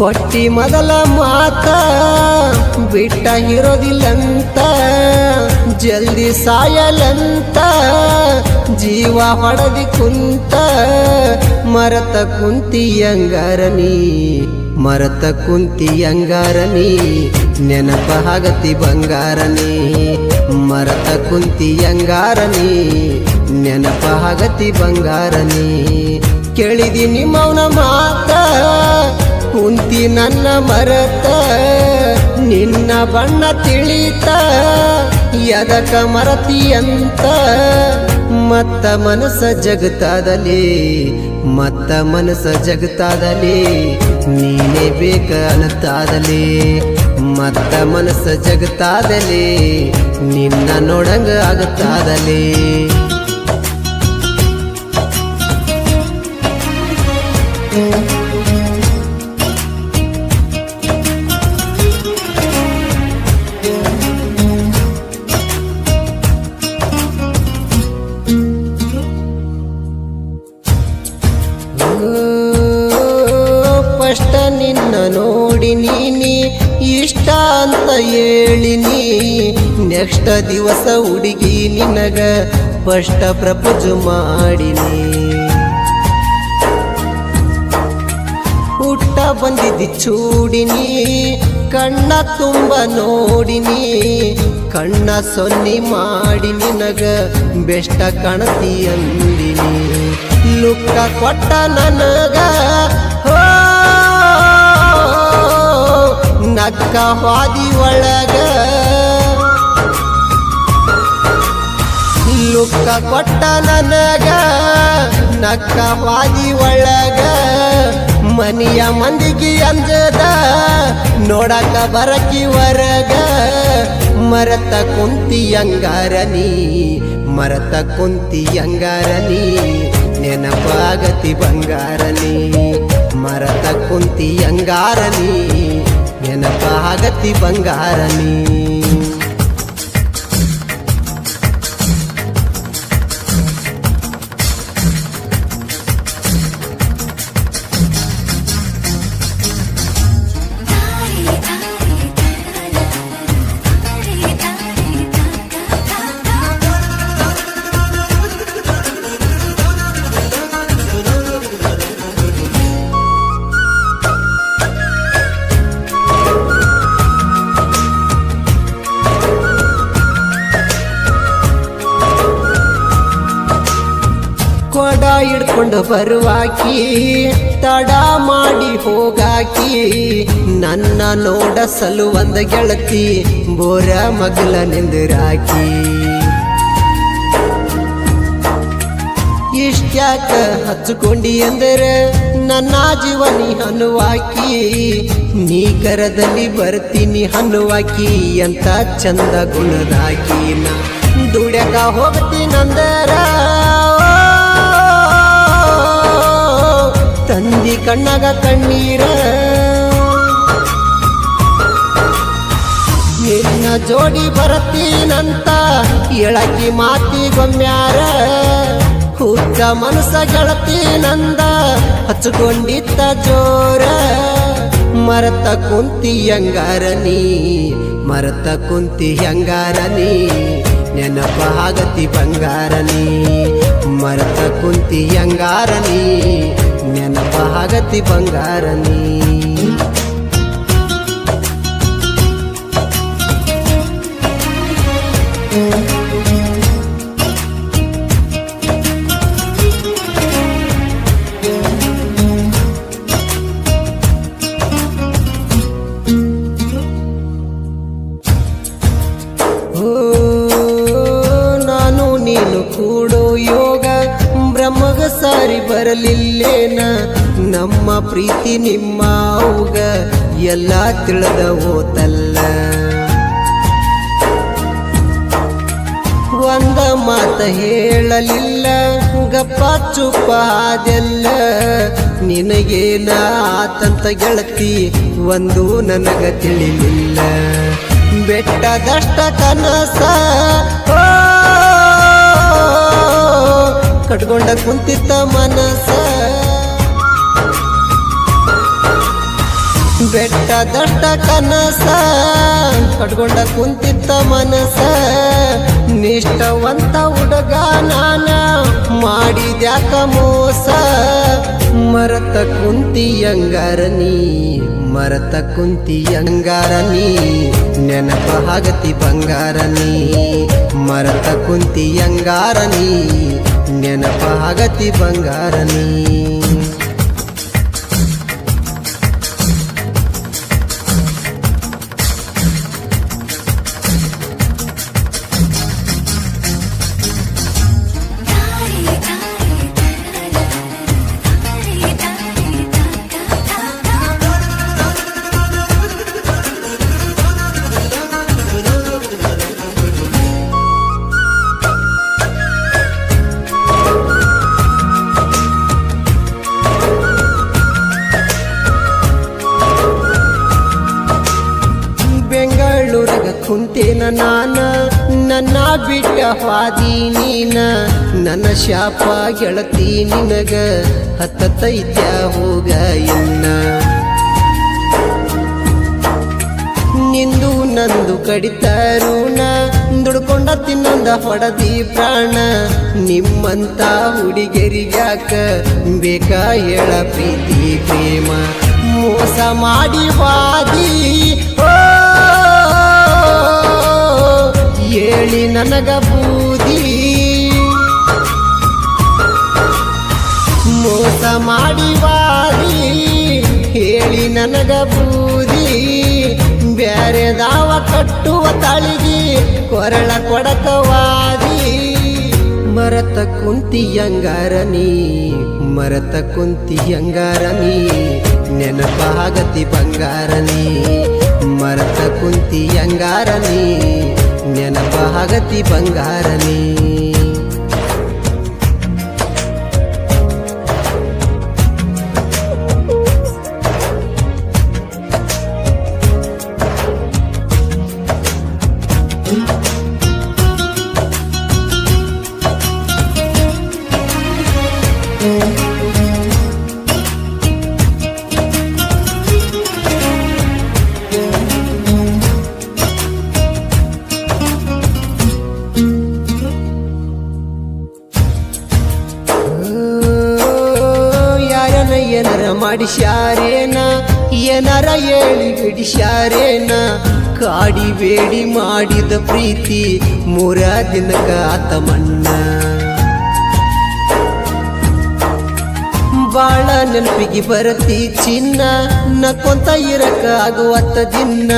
ಕೊಟ್ಟಿ ಮೊದಲ ಮಾತ, ಬಿಟ್ಟ ಇರೋದಿಲ್ಲಂತ, ಜಲ್ದಿ ಸಾಯಲಂತ, ಜೀವ ಹೊಡೆದಿ ಕುಂತ, ಮರತ ಕುಂತಿ ಅಂಗಾರನಿ ಮರತ ಕುಂತಿ ಅಂಗಾರನಿ ನೆನಪ ಹಗತಿ ಬಂಗಾರನಿ ಮರತ ಕುಂತಿ ಅಂಗಾರನಿ ನೆನಪ ಹಗತಿ ಬಂಗಾರನಿ ಕೇಳಿದಿ ನಿಮ್ಮವನ ಮಾತ ಕುಂತಿ ನನ್ನ ಮರತ, ನಿನ್ನ ಬಣ್ಣ ತಿಳಿತ ಯದಕ ಮರತಿ ಅಂತ ಮತ್ತ ಮನಸ ಜಗತ್ತಾದಲ್ಲಿ, ಮತ್ತ ಮನಸ ಜಗತ್ತಾದಲ್ಲಿ, ನೀನೇ ಬೇಕ ಅನ್ನತಾದಲ್ಲಿ ಮತ್ತ ಮನಸ ಜಗತ್ತಾದಲ್ಲಿ, ನಿನ್ನ ನೋಡಂಗ ಆಗತ್ತಾದಲ್ಲಿ. ಫಸ್ಟ್ ಇಷ್ಟ ಅಂತ ಹೇಳಿನಿ ನೆಕ್ಸ್ಟ್ ದಿವಸ ಹುಡುಗಿ ನಿನಗ ಫಸ್ಟ್ ಪ್ರಪೋಜ್ ಮಾಡಿನಿ. ಹುಟ್ಟ ಬಂದಿದ್ದಿ ಚೂಡಿನಿ, ಕಣ್ಣ ತುಂಬ ನೋಡಿನಿ. ಕಣ್ಣ ಸೊನ್ನಿ ಮಾಡಿ ನಿನಗ ಬೆಸ್ಟ ಕಣತಿ ಅಂದಿನಿ. ಲುಕ್ಕ ಕೊಟ್ಟ ನನಗ ನಕ್ಕ ಹಾದಿ ಒಳಗ ಲುಕ್ಕ ಕೊಟ್ಟ ನನಗ, ನಕ್ಕ ಹಾದಿ ಒಳಗ ಮನಿಯ ಮಂದಿಗೆ ಅಂಜದ, ನೋಡಕ ಬರಕಿ ಹೊರಗ. ಮರತ ಕುಂತಿ ಅಂಗಾರನಿ ಮರತ ಕುಂತಿ ಅಂಗಾರನಿ ನೆನಪಾಗತಿ ಬಂಗಾರನಿ ಮರತ ಕುಂತಿ ಅಂಗಾರನಿ ನೆನಪಾಗತಿ ಬಂಗಾರನಿ ಕೊಡ ಹಿಡ್ಕೊಂಡು ಬರುವಾಕಿ, ತಡ ಮಾಡಿ ಹೋಗಾಕಿ, ನನ್ನ ನೋಡ ಸಲುವಂದ ಗೆಳತಿ, ಬೋರ ಮಗಲ ನಿಂದಿರಾಕಿ. ಇಷ್ಟ್ಯಾಕ ಹಚ್ಚಿಕೊಂಡಿ ಎಂದರೆ ನನ್ನ ಜೀವನಿ ಹನುವಾಕಿ, ನೀ ಕರದಲ್ಲಿ ಬರ್ತೀನಿ ಹನುವಾಕಿ ಅಂತ ಚಂದ ಗುಣದಾಕಿ. ನಾ ದುಡ್ಯಾಕ ಹೋಗ್ತೀನಂದರ ತಂದಿ ಕಣ್ಣಗ ಕಣ್ಣೀರ. ನಿನ್ನ ಜೋಡಿ ಬರತೀನಂತ ಎಳಕಿ ಮಾತಿ ಗೊಮ್ಮ್ಯಾರ ಹುಚ್ಚ ಮನಸ ಗೆಳತೀನಂದ ಹಚ್ಕೊಂಡಿದ್ದ ಜೋರ. ಮರತ ಕುಂತಿ ಅಂಗಾರನಿ ಮರತ ಕುಂತಿ ಹೆಂಗಾರನಿ ನೆನಪ ಆಗತಿ ಬಂಗಾರನಿ ಮರತ ಕುಂತಿ ಅಂಗಾರನಿ ನೆನಪ ಬಂಗಾರ ಬಂಗಾರನಿ ಪ್ರೀತಿ ನಿಮ್ಮ ಅವುಗ ಎಲ್ಲ ತಿಳಿದ ಹೋತಲ್ಲ ಒಂದ ಮಾತ ಹೇಳಲಿಲ್ಲ, ಗಪ್ಪ ಚುಪ್ಪ ಅದೆಲ್ಲ ನಿನಗೇನ ಆತಂತ ಗೆಳತಿ ಒಂದು ನನಗ ತಿಳಿಲಿಲ್ಲ. ಬೆಟ್ಟದಷ್ಟ ಕನಸ ಕಟ್ಕೊಂಡ ಕುಂತಿತ್ತ ಮನಸ. ಬೆಟ್ಟದಷ್ಟ ಕನಸ, ಕಟ್ಕೊಂಡ ಕುಂತಿತ್ತ ಮನಸ. ನಿಷ್ಠವಂತ ಹುಡುಗ ನಾನ, ಮಾಡಿದ್ಯಾಕ ಮೋಸ. ಮರತ ಕುಂತಿ ಅಂಗಾರನಿ ಮರತ ಕುಂತಿ ಅಂಗಾರನಿ ನೆನಪ ಹಾಗತಿ ಬಂಗಾರನಿ ಮರತ ಕುಂತಿ ಅಂಗಾರನಿ ನೆನಪ ಹಾಗತಿ ಬಂಗಾರನಿ ಕುಂತೇನ ನಾನ, ನನ್ನ ಬಿಟ್ಟ ಹಾದಿ ನೀನ, ನನ್ನ ಶಾಪ ಗೆಳತಿ ನಿನಗ ಹತ್ತೈತ್ಯ ಹೋಗ ಇನ್ನ ನಿಂದು ನಂದು ಕಡಿತರುಣ ದುಡ್ಕೊಂಡ ತಿನ್ನೊಂದ ಹೊಡದಿ ಪ್ರಾಣ, ನಿಮ್ಮಂತ ಹುಡುಗರಿಗ್ಯಾಕ ಬೇಕಾ ಹೇಳ ಪ್ರೀತಿ, ಪ್ರೇಮ. ಮೋಸ ಮಾಡಿ ವಾದಿ ನನಗ ಬೂದಿ ಮೋಸ ಮಾಡಿ ಬಾರಿ ಹೇಳಿ ನನಗ ಬೂದಿ ಬ್ಯಾರೆ ದಾವ ಕಟ್ಟುವ ತಾಳಿಗಿ ಕೊರಳ ಕೊಡಕವಾದಿ. ಮರತ ಕುಂತಿ ಅಂಗಾರನಿ ಮರತ ಕುಂತಿ ಅಂಗಾರನಿ ನೆನಪಾಗತಿ ಬಂಗಾರನಿ ಮರತ ಕುಂತಿ ಅಂಗಾರನಿ ಭಾಗತಿ ಬಂಗಾರನಿ ಮಾಡಿಸ್ಯಾರೇನ? ಏನಾರ ಹೇಳಿ ಬಿಡಿಸ್ಯಾರೇನ? ಕಾಡಿ ಬೇಡಿ ಮಾಡಿದ ಪ್ರೀತಿ ಮೂರ ದಿನಕ ಮಣ್ಣ. ಬಾಳ ನೆನಪಿಗೆ ಬರತಿ ಚಿನ್ನ, ನಕ್ಕೊಂತ ಇರಕ ಆಗುವತ್ತ ದಿನ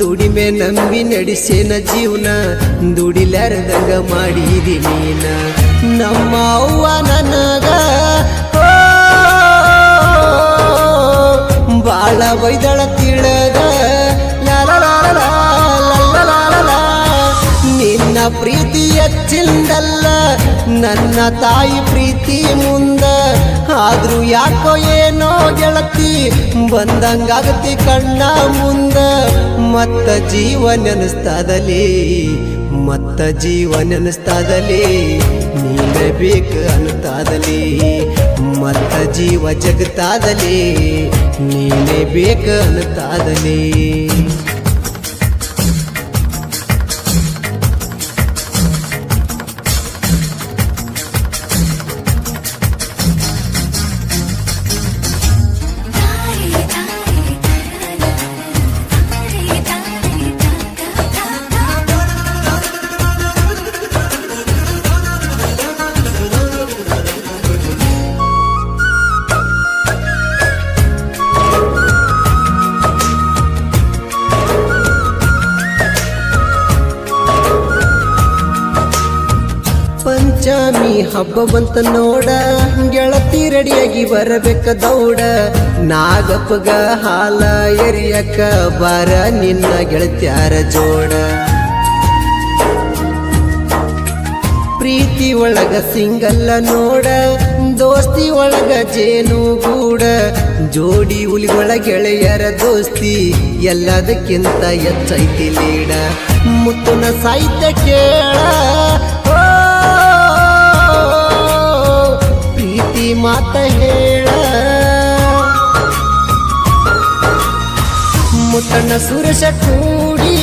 ದುಡಿಮೆ ನಂಬಿ ನಡೆಸೇನ ಜೀವನ, ದುಡಿಲಾರದಂಗ ಮಾಡಿದಿ ನೀನ. ನಮ್ಮ ಅವ್ವ ನನಗ ಬಾಳ ಬೈದಳ ತಿಳದ. ನಿನ್ನ ಪ್ರೀತಿ ಹೆಚ್ಚಿಂದಲ್ಲ, ನನ್ನ ತಾಯಿ ಪ್ರೀತಿ ಮುಂದ. ಆದ್ರೂ ಯಾಕೋ ಏನೋ ಗೆಳತಿ, ಬಂದಂಗಾಗತಿ ಕಣ್ಣ ಮುಂದ. ಮತ್ತ ಜೀವ ನೆನಸ್ತದಲಿ ಮತ್ತ ಜೀವ ನೆನಸ್ತದಲಿ ನೀನೇ ಬೇಕು ಅನ್ನುತ್ತಾದಲಿ ಮತ್ತ ಜೀವ ಜಗತ್ತಾದಲಿ ನೀನೇ ಬೇಕು ಹಬ್ಬ ಬಂತ ನೋಡ, ಗೆಳತಿ ರೆಡಿಯಾಗಿ ಬರಬೇಕ ದೌಡ. ನಾಗಪ್ಪಗ ಹಾಲ ಎರಿಯಕ ಬರ ನಿನ್ನ ಗೆಳತ್ಯಾರ ಜೋಡ. ಪ್ರೀತಿ ಒಳಗ ಸಿಂಗಲ್ಲ ನೋಡ, ದೋಸ್ತಿ ಒಳಗ ಜೇನು ಕೂಡ ಜೋಡಿ ಹುಲಿಗಳ ಗೆಳೆಯರ ದೋಸ್ತಿ, ಎಲ್ಲದಕ್ಕಿಂತ ಹೆಚ್ಚೈತಿ ಲೀಡ. ಮುತ್ತನ ಸಾಹಿತ್ಯ ಕೇಳ. ಮಾತ ಹೇಳ. ಮುತ್ತಣ್ಣ ಸುರೇಶ ಕೂಡಿ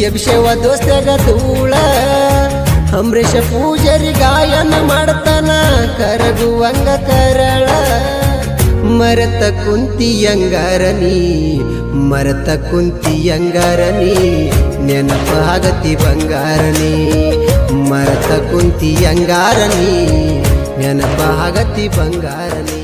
ಎಬ್ಸೇವ ದೋಸ್ತಾಗ ಧೂಳ. ಅಂಬರೀಷ ಪೂಜಾರಿ ಗಾಯನ ಮಾಡ್ತಾನ, ಕರಗುವಂಗ ಕರಳ. ಮರತ ಕುಂತಿಯಂಗಾರನಿ ಮರತ ಕುಂತಿಯಂಗಾರನಿ ನೆನಪಾಗತಿ ಬಂಗಾರನಿ ಮರತ ಕುಂತಿಯಂಗಾರನಿ ನೆನಪಾಗತಿ ಬಂಗಾರನಿ.